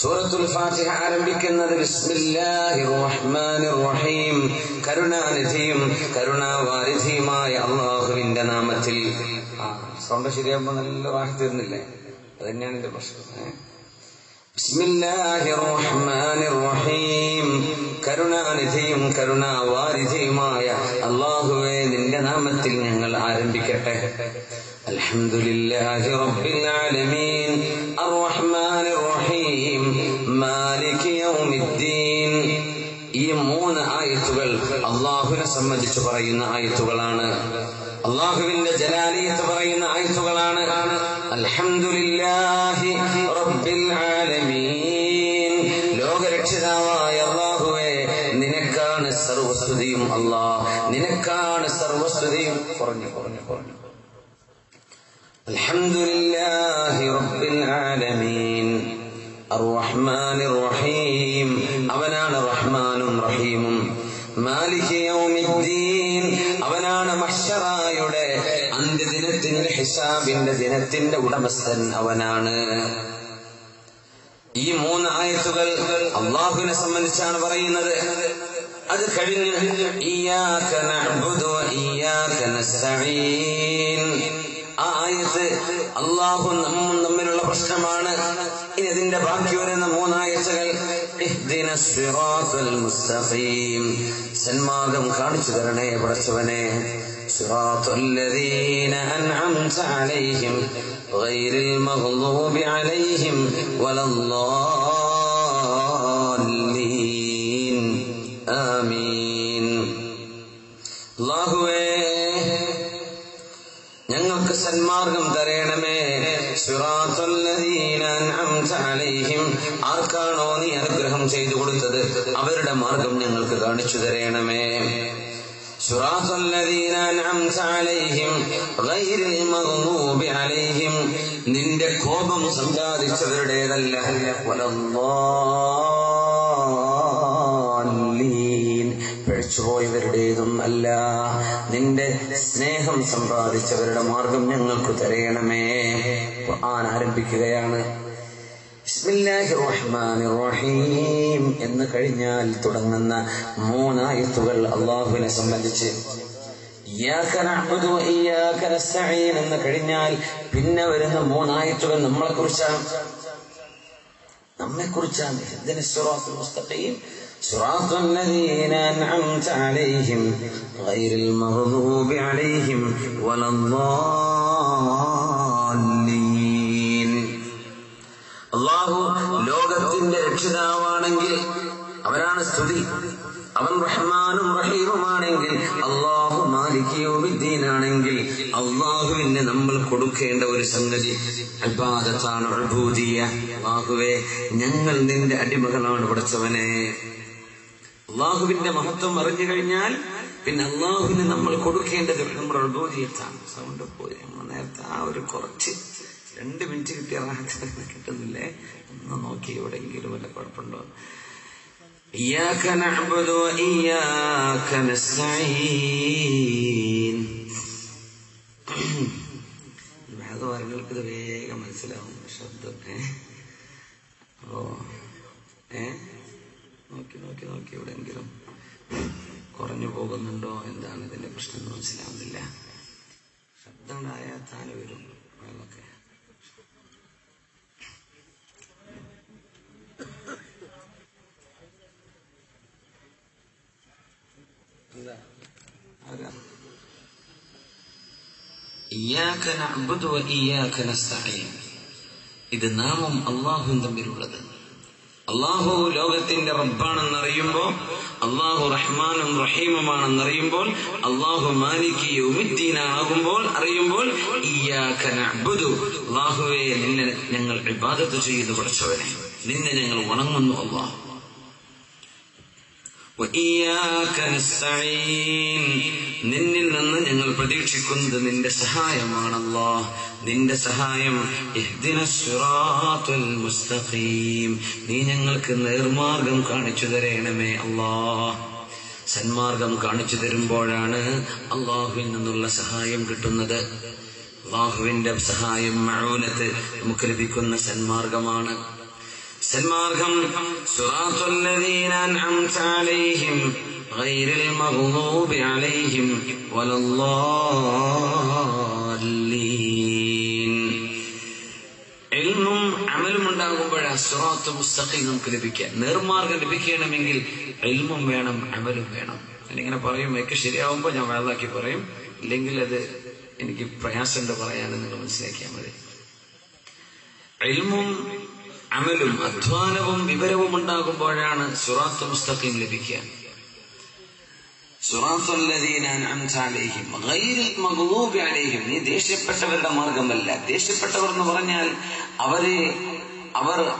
സൂറത്തുൽ ഫാത്തിഹ ആരംഭിക്കുന്നത് റഹ്മാനിർ റഹീം കരുണാനിധിയും കരുണാവാരിധിയുമായ അള്ളാഹുവിന്റെ നാമത്തിൽ. ആ സൗണ്ട് ശരിയാകുമ്പോ നല്ല വാഹി തീർന്നില്ലേ? അത് തന്നെയാണ് എന്റെ പ്രശ്നം. റഹ്മാനിർ കരുണാനിധിയും കരുണാവാരിധിയുമായ അള്ളാഹുവെ നിന്റെ നാമത്തിൽ ഞങ്ങൾ ആരംഭിക്കട്ടെ. അൽഹംദുലില്ലാഹി റബ്ബിൽ ആലമീൻ. അർറഹ്മാനിർ റഹീം മാലികി യൗമിദ്ദീൻ. ഈ മൂന്ന് ആയത്തുകൾ അള്ളാഹുവിനെ സംബന്ധിച്ച് പറയുന്ന ആയത്തുകളാണ്. അള്ളാഹുവിന്റെ ജലാലിയത്ത് പറയുന്ന ആയത്തുകളാണ്. അൽഹംദുലില്ലാഹി റബ്ബിൽ ആലമീൻ. ലോകരക്ഷിതാവായ അള്ളാഹുവേ നിനക്കാണ് സർവസ്തുതിയും അള്ളാഹ്. നിനക്കാണ് സർവസ്തുതിയും. പറഞ്ഞു പറഞ്ഞു പറഞ്ഞു അൽഹംദുലില്ലാഹി റബ്ബിൽ ആലമീൻ. റഹീം അവനാണ് റഹ്മാനും റഹീമും. അവനാണ് മഷറായുടെ അന്ത്യദിനത്തിന്റെ ഹിസാബിന്റെ ദിനത്തിന്റെ ഉടമസ്ഥൻ അവനാണ്. ഈ മൂന്ന് ആയത്തുകൾ അള്ളാഹുവിനെ സംബന്ധിച്ചാണ് പറയുന്നത്. അത് കഴിഞ്ഞ് ആ ആയത്ത് അള്ളാഹു നമ്മും തമ്മിലുള്ള പ്രശ്നമാണ്. ഇനി ഇതിന്റെ ബാക്കി വരുന്ന മൂന്നാഴ്ചകൾ സന്മാർഗം കാണിച്ചു തരണേ പടച്ചവനെ. ഞങ്ങൾക്ക് സന്മാർഗം തരയണമേ ചെയ്തു കൊടുത്തത് അവരുടെ മാർഗം ഞങ്ങൾക്ക് കാണിച്ചു തരയണമേ നിന്റെ കോപം സമ്പാദിച്ചവരുടേതല്ല പിഴച്ചുപോയവരുടേതും അല്ല. നിന്റെ സ്നേഹം സമ്പാദിച്ചവരുടെ മാർഗം ഞങ്ങൾക്ക് തരയണമേ ഖുർആൻ ആരംഭിക്കുകയാണ്. റഹീം എന്ന് കഴിഞ്ഞാൽ തുടങ്ങുന്ന മൂന്നായത്തുകൾ അള്ളാഹുവിനെ സംബന്ധിച്ച് ഇയ്യാക നഅ്ബുദു വ ഇയ്യാക നസ്തഈൻ എന്ന് കഴിഞ്ഞാൽ പിന്നെ വരുന്ന മൂന്നായത്തുകൾ നമ്മളെ കുറിച്ചാണ് നമ്മെ കുറിച്ചാണ് ഇഹ്ദിന സിറാത്തുൽ മുസ്തഖീം صراط الذين أنعمت عليهم غير المغضوب عليهم ولا الضالين അവനാണ് സ്തുതി. അവൻ റഹ്മാനും റഹീമുമാണെങ്കിൽ അള്ളാഹു മാലിക്കിയോബിദ്ദീനാണെങ്കിൽ അള്ളാഹുവിന് നമ്മൾ കൊടുക്കേണ്ട ഒരു സംഗതി അൽബാദത്താണ് അൽഭൂതിയ അള്ളാഹുവേ ഞങ്ങൾ നിന്റെ അടിമകളാണ് പഠിച്ചവനെ അള്ളാഹുവിന്റെ മഹത്വം അറിഞ്ഞു കഴിഞ്ഞാൽ പിന്നെ അള്ളാഹുവിന് നമ്മൾ കൊടുക്കേണ്ടത് നമ്മുടെ അൽഭൂതിയത്താണ് സൗണ്ട് പോയി. നേരത്തെ ആ ഒരു കുറച്ച് രണ്ട് മിനിറ്റ് കിട്ടിയ റാഹത്ത് കിട്ടുന്നില്ലേ? ഒന്ന് നോക്കി എവിടെയെങ്കിലും വല്ല കുഴപ്പമുണ്ടോ? إياك نعبد وإياك نستعين ഭാഗവാരങ്ങൾക്ക് ഇത് വേഗം മനസ്സിലാവും ശബ്ദം ഏ ഓ ഏ നോക്കി നോക്കി നോക്കി എവിടെയെങ്കിലും കുറഞ്ഞു പോകുന്നുണ്ടോ എന്താണ് ഇതിന്റെ പ്രശ്നം എന്ന് മനസ്സിലാവുന്നില്ല ശബ്ദം ഉണ്ടായാൽ താനെ വരും അതൊക്കെ ഇത് നാമും അള്ളാഹും തമ്മിലുള്ളത്. അള്ളാഹു ലോകത്തിന്റെ റബ്ബാണെന്നറിയുമ്പോൾ അള്ളാഹു റഹ്മാനും റഹീമുമാണെന്നറിയുമ്പോൾ അള്ളാഹു മാലിക് അറിയുമ്പോൾ നിന്നെ ഞങ്ങൾ ഇബാദത്ത് ചെയ്തു പഠിച്ചവനെ. നിന്നെ ഞങ്ങൾ വണങ്ങുന്നു അള്ളാഹു പ്രതീക്ഷിക്കുന്നത് നിന്റെ സഹായമാണല്ലോ. നിന്റെ സഹായം മുസ്തഖീം. നീ ഞങ്ങൾക്ക് നേർമാർഗം കാണിച്ചു തരേണമേ അല്ലാ. സന്മാർഗം കാണിച്ചു തരുമ്പോഴാണ് അള്ളാഹുവിൽ നിന്നുള്ള സഹായം കിട്ടുന്നത്. അള്ളാഹുവിന്റെ സഹായം മഴൂനത്ത് നമുക്ക് ലഭിക്കുന്ന സന്മാർഗമാണ്. സന്മാർഗം അലൈഹിം. ഗൈറിൽ മഗ്ദൂബി അലൈഹിം വലല്ലാലീൻ എൽമും അമലും ഉണ്ടാകുമ്പോഴാ സുറാത്ത് മുസ്തഖീം നമുക്ക് ലഭിക്കാം നേർമാർഗം ലഭിക്കണമെങ്കിൽ എൽമും വേണം അമലും വേണം. ഞാനിങ്ങനെ പറയും ഒക്കെ ശരിയാവുമ്പോൾ ഞാൻ വേളാക്കി പറയും. ഇല്ലെങ്കിൽ അത് എനിക്ക് പ്രയാസമുണ്ട് പറയാനും നിങ്ങൾ മനസ്സിലാക്കിയാൽ മതി. എൽമും അമലും അധ്വാനവും വിവരവും ഉണ്ടാകുമ്പോഴാണ് സുറാത്ത് പുസ്തകം ലഭിക്കുക. അലൈഹിം നീ ദേഷ്യപ്പെട്ടവരുടെ മാർഗമല്ല. ദേഷ്യപ്പെട്ടവർ എന്ന് പറഞ്ഞാൽ അവരെ അവർ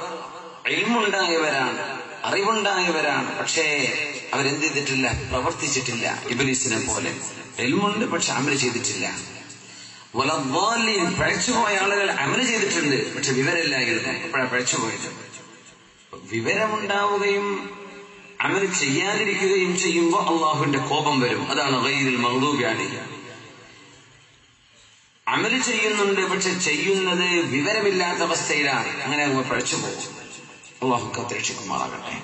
എൽമുണ്ടായവരാണ് അറിവുണ്ടായവരാണ്. പക്ഷേ അവരെന്ത് ചെയ്തിട്ടില്ല? പ്രവർത്തിച്ചിട്ടില്ല. ഇബലീസിനെ പോലെ. എൽമുണ്ട് പക്ഷെ അമൽ ചെയ്തിട്ടില്ല. പഴച്ചുപോയ ആളുകൾ അമൽ ചെയ്തിട്ടുണ്ട്. പക്ഷെ വിവരമില്ലായിരുന്നു അപ്പോഴാണ് പഴച്ചുപോയത്. വിവരമുണ്ടാവുകയും അമൽ ചെയ്യാതിരിക്കുകയും ചെയ്യുമ്പോൾ അള്ളാഹുവിന്റെ കോപം വരും. അതാണ് ഗൈരിൽ മഹദൂബി അമൽ അമൽ ചെയ്യുന്നുണ്ട് പക്ഷെ ചെയ്യുന്നത് വിവരമില്ലാത്ത അവസ്ഥയിലാണ്. അങ്ങനെ അങ്ങ് പഴച്ചു പോകും അള്ളാഹു കത്തിരക്ഷിക്കുമാറാകട്ടെ.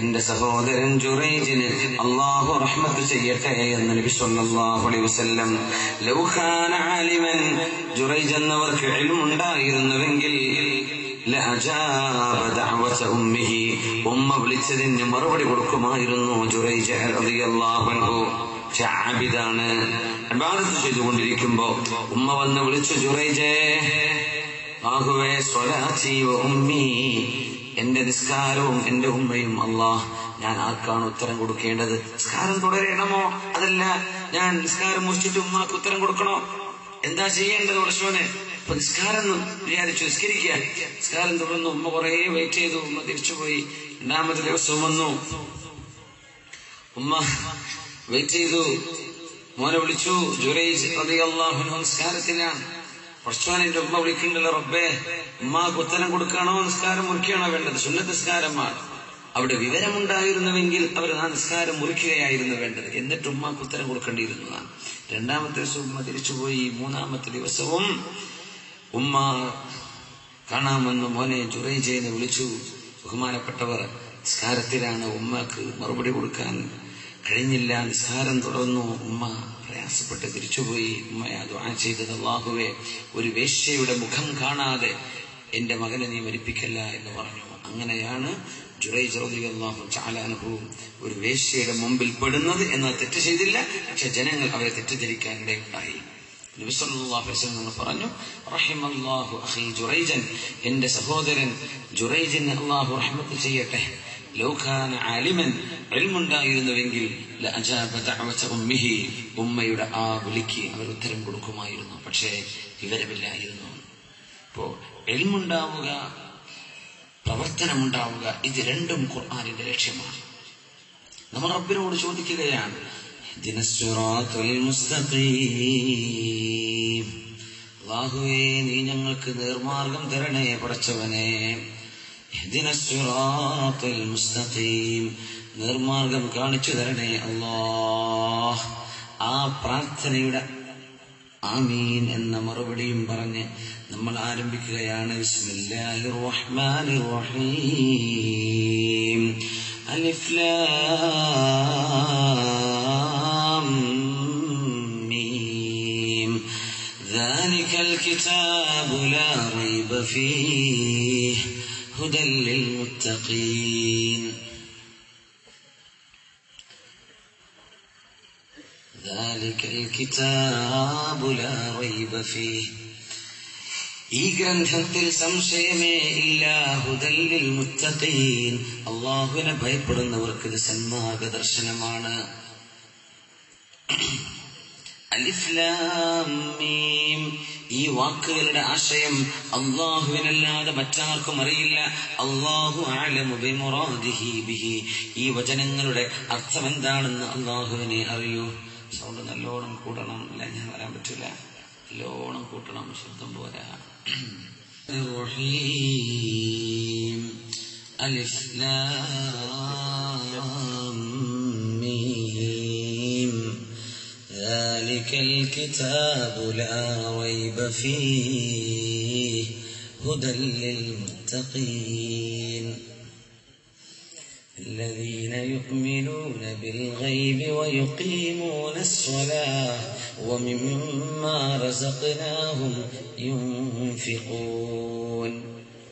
എന്റെ സഹോദരൻ ജുറൈജിന് അള്ളാഹു റഹ്മത്ത് ചെയ്യട്ടെ എന്ന് നബി സല്ലല്ലാഹു അലൈഹി വസല്ലം ആലിമൻ. ജുറൈജ് എന്നവർക്ക് ഇൽമുണ്ടായിരുന്നുവെങ്കിൽ ഉമ്മ വിളിച്ചതിന് മറുപടി കൊടുക്കുമായിരുന്നു ജുറൈജ് പക്ഷെ ചെയ്തുകൊണ്ടിരിക്കുമ്പോ ഉമ്മ വന്ന് വിളിച്ചു ജുറൈജേ ആഹുവേ സ്വലാത്തി ഉമ്മി. എന്റെ നിസ്കാരവും എന്റെ ഉമ്മയും അള്ളാഹ് ഞാൻ ആർക്കാണ് ഉത്തരം കൊടുക്കേണ്ടത്? നിസ്കാരം തുടരണമോ? അതല്ല ഞാൻ നിസ്കാരം മുറിച്ചിട്ട് ഉമ്മക്ക് ഉത്തരം കൊടുക്കണോ? എന്താ ചെയ്യേണ്ടത് ഉടശോനെ അപ്പൊ നിസ്കാരം വിചാരിച്ചു നിസ്കരിക്കുക നിസ്കാരം തുടർന്നു ഉമ്മ കുറെ വെയിറ്റ് ചെയ്തു. ഉമ്മ തിരിച്ചുപോയി. രണ്ടാമത്തെ ദിവസം വന്നു. ഉമ്മ വെയിറ്റ് ചെയ്തു. മോനെ വിളിച്ചു അൻഹു നിസ്കാരത്തിലാണ് കുറച്ചോനെ എന്റെ ഉമ്മ വിളിക്കണ്ടല്ലോ റബ്ബേ. ഉമ്മ കുത്തനം കൊടുക്കണോ? നിസ്കാരം മുറിക്കുകയാണോ വേണ്ടത്? സുന്നത്ത് നിസ്കാരമാണ്. അവിടെ വിവരമുണ്ടായിരുന്നുവെങ്കിൽ അവർ ആ നിസ്കാരം മുറിക്കുകയായിരുന്നു വേണ്ടത്. എന്നിട്ട് ഉമ്മ കുത്തനം കൊടുക്കേണ്ടിയിരുന്നതാണ്. രണ്ടാമത്തെ ദിവസം ഉമ്മ തിരിച്ചുപോയി. മൂന്നാമത്തെ ദിവസവും ഉമ്മ കാണാമെന്ന് മോനെ ജുറൈജയെന്ന് വിളിച്ചു. ബഹുമാനപ്പെട്ടവർ നിസ്കാരത്തിലാണ് ഉമ്മക്ക് മറുപടി കൊടുക്കാൻ കഴിഞ്ഞില്ല. നിസ്കാരം തുടർന്നു ഉമ്മ പ്രയാസപ്പെട്ട് തിരിച്ചുപോയി. ഉമ്മയെ ദുആ ചെയ്തത് അള്ളാഹുവെ ഒരു വേശ്യയുടെ മുഖം കാണാതെ എന്റെ മകനെ നീ മരിപ്പിക്കല്ല എന്ന് പറഞ്ഞു. അങ്ങനെയാണ് ചാലാനുഹു ഒരു വേശ്യയുടെ മുമ്പിൽ പെടുന്നത് എന്നാൽ തെറ്റ് ചെയ്തില്ല പക്ഷെ ജനങ്ങൾ അവരെ അലൈഹി വസല്ലം പറഞ്ഞു റഹിമല്ലാഹു അഖീ ജുറൈജൻ എന്റെ സഹോദരൻ ജുറൈജിന് അല്ലാഹു റഹ്മത്ത് ചെയ്യട്ടെ. ലൗഖാന ആലിമൻ ദഅവത ഉമ്മയുടെ ആ വിളിക്ക് അവർ ഉത്തരം കൊടുക്കുമായിരുന്നു പക്ഷേ വിവരമില്ലായിരുന്നു. ഇപ്പോ എൽമുണ്ടാവുക പ്രവർത്തനമുണ്ടാവുക. ഇത് രണ്ടും ഖുർആാനിന്റെ ലക്ഷ്യമാണ്. നമ്മൾ റബ്ബിനോട് ചോദിക്കുകയാണ് ബാഹുവേ നീ ഞങ്ങൾക്ക് നേർമാർഗം തരണേ പടച്ചവനെ. നിർമാർഗം കാണിച്ചു തരണേ അള്ളാഹ്. ആ പ്രാർത്ഥനയുടെ ആമീൻ എന്ന മറുപടിയും പറഞ്ഞ് നമ്മൾ ആരംഭിക്കുകയാണ് ബിസ്മില്ലാഹിർ റഹ്മാനിർ റഹീം അലിഫ് ലാം മീം ذلك الكتاب لا ريب فيه هدى للمتقين ذلك الكتاب لا ريب فيه ഈ ഗ്രന്ഥത്തിൽ സംശയമേ ഇല്ല. ഹുദല്ലിൽ മുത്തഖീൻ. അള്ളാഹുവിനെ ഭയപ്പെടുന്നവർക്ക് ഇത് സന്മാർഗ ദർശനമാണ് അലിഫ്ലാം മീം. ഈ വാക്കുകളുടെ ആശയം അള്ളാഹുവിനല്ലാതെ മറ്റാർക്കും അറിയില്ല. അള്ളാഹു ബിഹി. ഈ വചനങ്ങളുടെ അർത്ഥം എന്താണെന്ന് അള്ളാഹുവിനെ അറിയൂ. സൗണ്ട് നല്ലോണം കൂടണം. അല്ല ഞാൻ വരാൻ പറ്റില്ല നല്ലോണം കൂട്ടണം ശബ്ദം പോരാ الرحيم ألف لام ميم ذلك ذلك الكتاب لا ريب فيه هدى للمتقين الذين يؤمنون بالغيب ويقيمون الصلاة ومما رزقناهم ينفقون.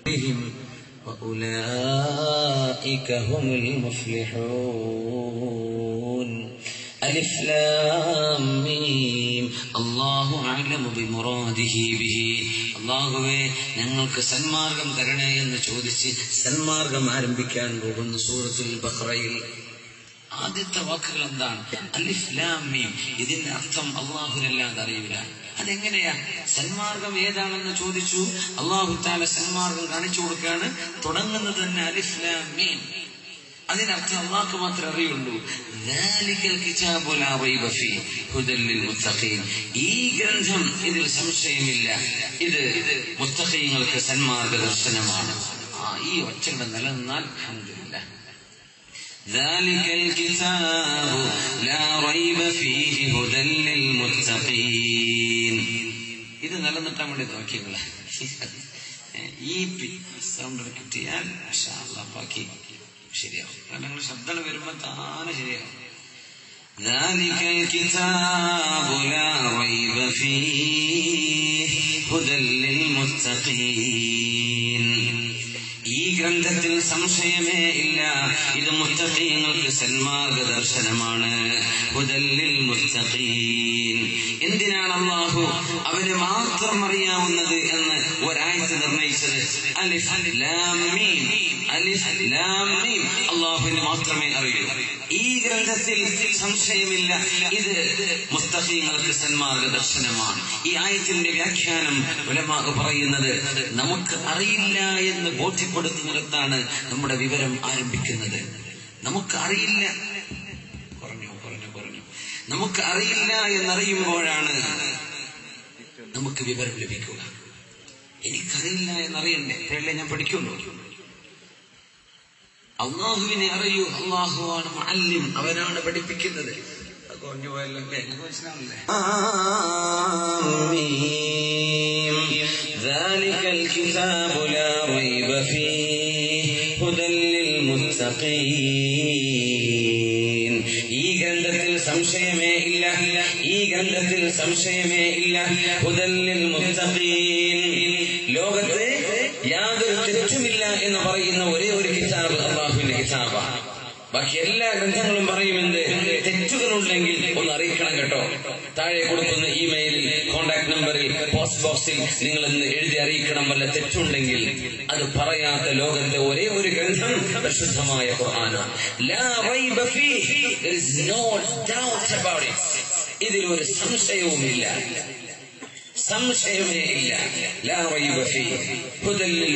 بهم وأولئك هم المفلحون. ألف لام അള്ളാഹു ബിഹി. അള്ളാഹുവെ ഞങ്ങൾക്ക് സന്മാർഗം തരണേ എന്ന് ചോദിച്ച് സന്മാർഗം ആരംഭിക്കാൻ പോകുന്ന സൂറത്തുൽ ബഹ്റയിൽ ആദ്യത്തെ വാക്കുകൾ എന്താണ്? അലിഫ് ഇതിന്റെ അർത്ഥം അള്ളാഹുനല്ലാതെ അറിയില്ല. അതെങ്ങനെയാ? സന്മാർഗം ഏതാണെന്ന് ചോദിച്ചു. അള്ളാഹു താല സന്മാർഗം കാണിച്ചു കൊടുക്കുകയാണ്. തുടങ്ങുന്നത് തന്നെ അലിഫ് അതിനർത്ഥം അള്ളാഹ്ക്ക് മാത്രമേ അറിയുള്ളൂ ذَلِكَ الْكِتَابُ لَا رَيْبَ فِيهِ هُدًى لِلْمُتَّقِينَ ഈ ഗ്രന്ഥം ഇതിൽ സംശയമില്ല ഇത് മുത്തഖീങ്ങൾക്ക് സന്മാർഗ ദർശനമാണ് ആ ഈ ഒച്ചയുടെ നിലനിന്നാൽ അൽഹംദുലില്ലാ ذلك الكتاب لا ريب فيه هدى للمتقين ഇത് നിലനിർത്താൻ വേണ്ടി നോക്കിയങ്ങളെ ഈ സൗണ്ട് കിട്ടിയാൽ മാഷാ അല്ലാഹ് ബാക്കി ശരിയാവും കാരണം നിങ്ങൾ ശബ്ദം വരുമ്പോ താനെ ശരിയാവും ذلك الكتاب لا ريب فيه هدى للمتقين ഈ ഗ്രന്ഥത്തിൽ സംശയമേ ഇല്ല ഇത് മുത്തഖീങ്ങൾക്ക് സന്മാർഗ ദർശനമാണ് ഹുദല്ലിൽ മുത്തഖീൻ എന്തിനാണ് അള്ളാഹു അവരെ മാത്രം അറിയാവുന്നത് ഒരാഴ്ച നിർണയിച്ചത് അള്ളാഹുവിന് മാത്രമേ അറിയൂ. ഈ ഗ്രന്ഥത്തിൽ സംശയമില്ല. ഇത് മുസ്തഫീങ്ങൾക്ക് സന്മാർഗ ദർശനമാണ് ഈ ആയത്തിന്റെ വ്യാഖ്യാനം ഉലമാ പറയുന്നത് നമുക്ക് അറിയില്ല എന്ന് ബോധ്യപ്പെടുത്തുന്നിടത്താണ് നമ്മുടെ വിവരം ആരംഭിക്കുന്നത്. നമുക്ക് അറിയില്ല. കുറഞ്ഞു കുറഞ്ഞു കുറഞ്ഞു. നമുക്ക് അറിയില്ല എന്നറിയുമ്പോഴാണ് നമുക്ക് വിവരം ലഭിക്കുക. എനിക്കറിയില്ല എന്നറിയണ്ടേ അപ്പോഴല്ലേ ഞാൻ പഠിക്കുള്ളൂ അള്ളാഹുവിനെ അറിയൂ അള്ളാഹുവാണ് മുഅല്ലിം അവനാണ് പഠിപ്പിക്കുന്നത് അത് കുറഞ്ഞു പോയല്ലോ അല്ലേ നിങ്ങൾക്ക് മനസ്സിലാവില്ലേ ذلك الكتاب لا ريب فيه هدى للمتقين ഈ ഗ്രന്ഥത്തിൽ സംശയമേ ഇല്ല ഈ ഗ്രന്ഥത്തിൽ സംശയമേ ഇല്ല ഹുദല്ലിൽ മുത്തഖീൻ ലോകത്ത് യാതൊരു തെറ്റുമില്ല എന്ന് പറയുന്ന ഒരേ ഒരു കിതാബ് അള്ളാഹുവിന്റെ കിതാബാണ്. ബാക്കി എല്ലാ ഗ്രന്ഥങ്ങളും പറയുമെന്ന് തെറ്റുകളുണ്ടെങ്കിൽ ഒന്ന് അറിയിക്കണം കേട്ടോ. താഴെ കൊടുക്കുന്ന ഇമെയിലിൽ കോണ്ടാക്ട് നമ്പറിൽ പോസ്റ്റ് ബോക്സിൽ നിങ്ങൾ ഇന്ന് എഴുതി അറിയിക്കണം വല്ല തെറ്റുണ്ടെങ്കിൽ അത് പറയാത്ത ലോകത്തെ ഒരേ ഒരു ഗ്രന്ഥം പ്രശുദ്ധമായ ഖുർആനാണ്. ഇതിൽ ഒരു സംശയവുമില്ല. സംശയമേ ഇല്ല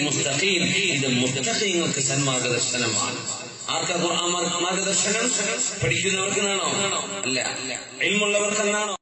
മുസ്തഖീം ഇത് മുസ്തഖീങ്ങൾക്ക് സന്മാർഗദർശനമാണ്. ആർക്കാ ഖുർആൻ മാർഗദർശനം? പഠിക്കുന്നവർക്കെന്നാണോ? അല്ല. ഇൽമുള്ളവർക്കെന്നാണോ?